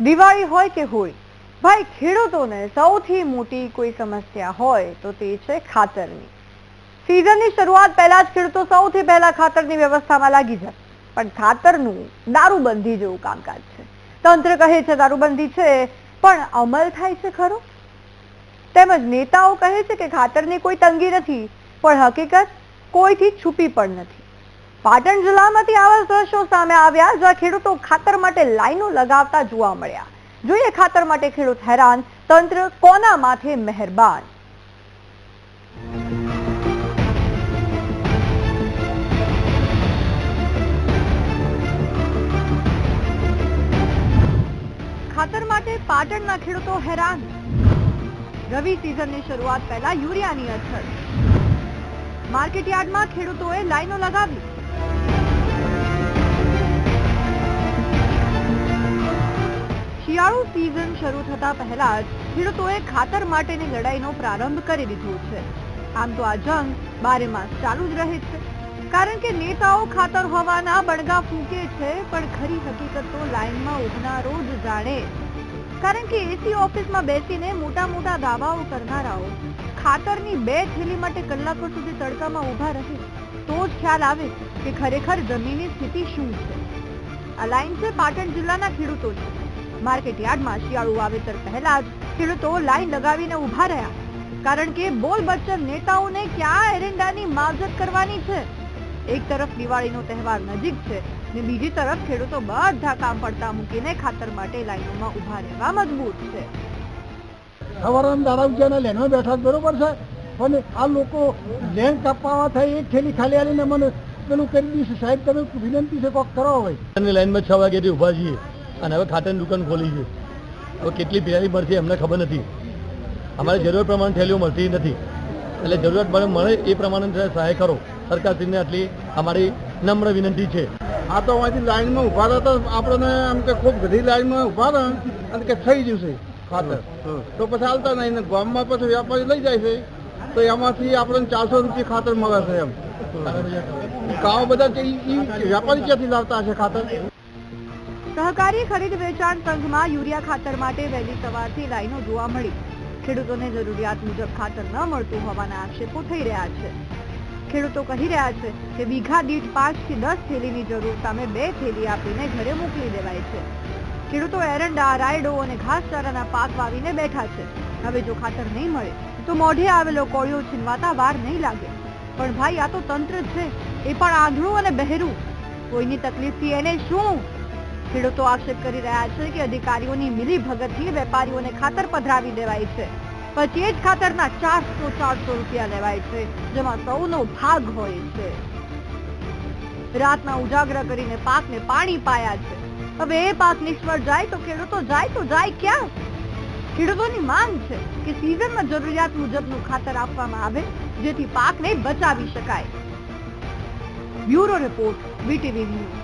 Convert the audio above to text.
દિવાળી હોય કે હોય, ભાઈ ખેડૂતોને સૌથી મોટી કોઈ સમસ્યા હોય તો તે છે ખાતરની. સિઝનની શરૂઆત પહેલા જ ખેડૂતો સૌથી પહેલા ખાતરની વ્યવસ્થામાં લાગી જાય. પણ ખાતરનું દારૂબંધી જેવું કામકાજ છે. તંત્ર કહે છે દારૂબંધી છે, પણ અમલ થાય છે ખરો? તેમજ નેતાઓ કહે છે કે ખાતરની કોઈ તંગી નથી, પણ હકીકત કોઈથી છુપી પણ નથી. પાટણ જિલ્લામાંથી આવા દ્રશ્યો સામે આવ્યા, જ્યાં ખેડૂતો ખાતર માટે લાઈનો લગાવતા જોવા મળ્યા. જોઈએ ખાતર માટે ખેડૂત હેરાન, તંત્ર કોના માથે મહેરબાન? ખાતર માટે પાટણના ખેડૂતો હેરાન. રવિ સિઝનની શરૂઆત પહેલા યુરિયાની અછત. માર્કેટ યાર્ડમાં ખેડૂતોએ લાઈનો લગાવી. શિયાળુ સિઝન શરૂ થતા પહેલા જ ખેડૂતોએ ખાતર માટેની લડાઈનો પ્રારંભ કરી દીધો છે. આમ તો આ જંગ બારે માસ ચાલુ જ રહે છે. કારણ કે નેતાઓ ખાતર હોવાના બણગા ફૂંકે છે, પણ ખરી હકીકત તો લાઈનમાં ઉભનારો જ જાણે. કારણ કે એસી ઓફિસમાં બેસીને મોટા મોટા દાવાઓ કરનારાઓ ખાતરની બે થેલી માટે કલાકો સુધી તડકામાં ઊભા રહે, તો જ ખ્યાલ આવે કે ખરેખર જમીનની સ્થિતિ શું છે. આ લાઈન છે પાટણ જિલ્લાના માર્કેટ યાર્ડમાં શિયાળુ વાવેતર પહેલા જ ખેડૂતો લાઈન લગાવીને ઊભા રહ્યા. કારણ કે બોલ બચ્ચન નેતાઓને ક્યાં એરંડાની માવજત કરવાની છે? એક તરફ દિવાળીનો તહેવાર નજીક છે ને બીજી તરફ ખેડૂતો બધા કામ પડતા મૂકીને ખાતર માટે લાઈનોમાં ઊભા રહેવા મજબૂર છે. લેનમાં બેઠા બરોબર છે? પણ આ લોકો લેન કાપવા થાય એક થેલી ખાલી આવીને મને પેલું કરી દીધું સાહેબ તમે વિનંતી છે કોક કરો હોય લાઈનમાં છ વાગ્યાથી ઊભા છીએ. અને હવે ખાતરની દુકાન ખોલી છે હવે કેટલી પેલી મળશે એમને ખબર નથી. અમારે જરૂર પ્રમાણે થેલીઓ મળતી નથી. એટલે જરૂરત મને મળે એ પ્રમાણે સહાય કરો. સરકારશ્રીને આટલી અમારી નમ્ર વિનંતી છે. આ તો અહીંથી લાઈનમાં ઊભા રહેતા આપણને એમ કે ખૂબ બધી લાઈનમાં ઊભા રહે અને કે થઈ જશે ખાતર. તો પછી હાલતા નહીં ગામમાં પછી વેપારી લઈ જાય છે. તો એમાંથી આપણને ચારસો રૂપિયા ખાતર મળે છે એમ. ગામ બધા વ્યાપારી ક્યાંથી લાવતા હશે ખાતર? સહકારી ખરીદ વેચાણ સંઘમાં યુરિયા ખાતર માટે વહેલી સવારથી લાઈનો જોવા મળી. ખેડૂતોને જરૂરિયાત મુજબ ખાતર ન મળતું હોવાના આક્ષેપો થઈ રહ્યા છે. ખેડૂતો કહી રહ્યા છે કે વીઘા દીઠ પાંચથી દસ થેલીની જરૂર સામે બે થેલી આપીને ઘરે મોકલી દેવાય છે. ખેડૂતો એરંડા, રાયડો અને ઘાસચારાના પાક વાવીને બેઠા છે. હવે જો ખાતર નહીં મળે, તો મોઢે આવેલો કોળિયો છીનવાતા વાર નહીં લાગે. પણ ભાઈ, આ તો તંત્ર છે. એ પણ આંધળું અને બહેરું. કોઈની તકલીફથી એને શું ખેડૂતો આક્ષેપ કરી રહ્યા છે કે અધિકારીઓની મિલી ભગતથી વેપારીઓને ખાતર પધરાવી દેવાય છે. પછી જ ખાતરના ચારસો ચારસો રૂપિયા લેવાય છે, જેમાં સૌનો ભાગ હોય છે. રાતના ઉજાગરા કરીને પાકને પાણી પાયા છે. હવે એ પાક નિષ્ફળ જાય તો ખેડૂતો જાય તો જાય ક્યાં? ખેડૂતોની માંગ છે કે સિઝનમાં જરૂરિયાત મુજબનું ખાતર આપવામાં આવે, જેથી પાકને બચાવી શકાય. Bureau report BTV news.